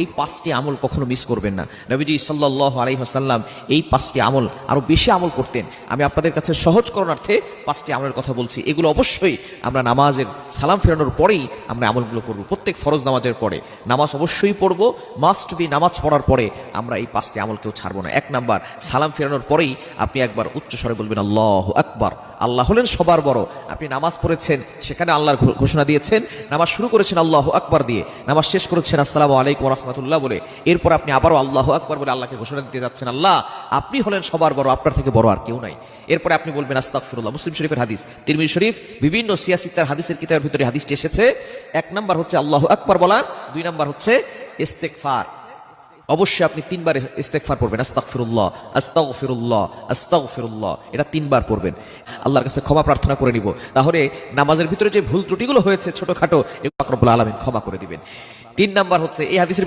এই পাঁচটি আমল কখনো মিস করবেন না। নবীজি সাল্লাহ আলাই হাসাল্লাম এই পাঁচটি আমল আরও বেশি আমল করতেন। আমি আপনাদের কাছে সহজ করণার্থে পাঁচটি আমলের কথা বলছি। এগুলো অবশ্যই আমরা নামাজের সালাম ফেরানোর পরেই আমরা আমলগুলো করব। প্রত্যেক ফরজ নামাজের পরে। নামাজ অবশ্যই পড়ব মাস্ট বি নামাজ পড়ার পরে আমরা এই পাঁচটি আমল কেউ ছাড়বো না। এক নাম্বার, সালাম ফেরানোর পরেই আপনি একবার উচ্চ স্বরে বলবেন, আল্লাহ আকবার। আল্লাহ হলেন সবার বড়। আপনি নামাজ পড়েছেন, সেখানে আল্লাহর ঘোষণা দিয়েছেন, নামাজ শুরু করেছেন আল্লাহ আকবার দিয়ে, নামাজ শেষ করেছেন, আসসালামু আলাইকুম রহমতুল্লাহ বলে। এরপর আপনি আবারও আল্লাহ আকবার বলে আল্লাহকে ঘোষণা দিতে যাচ্ছেন, আল্লাহ, আপনি হলেন সবার বড়, আপনার থেকে বড় আর কেউ নাই। এরপরে আপনি বলবেন, আস্তাগফিরুল্লাহ, মুসলিম শরীফের হাদিস, তিরমিজি শরীফ, বিভিন্ন সিয়াসিতার হাদিসের কিতাবের ভিতরে হাদিসটি এসেছে। এক নাম্বার হচ্ছে আল্লাহ আকবার বলা, দুই নাম্বার হচ্ছে ইস্তেকফার অবশ্যই আপনি তিনবার ইস্তেকফার পড়বেন, আস্তাগফিরুল্লাহ আস্তাগফিরুল্লাহ আস্তাগফিরুল্লাহ, এটা তিনবার পড়বেন। আল্লাহর কাছে ক্ষমা প্রার্থনা করে নিব। তাহলে নামাজের ভিতরে যে ভুল ত্রুটিগুলো হয়েছে ছোটোখাটো আকরবুল আলমিন ক্ষমা করে দিবেন। তিন নাম্বার হচ্ছে, এই হাদিসের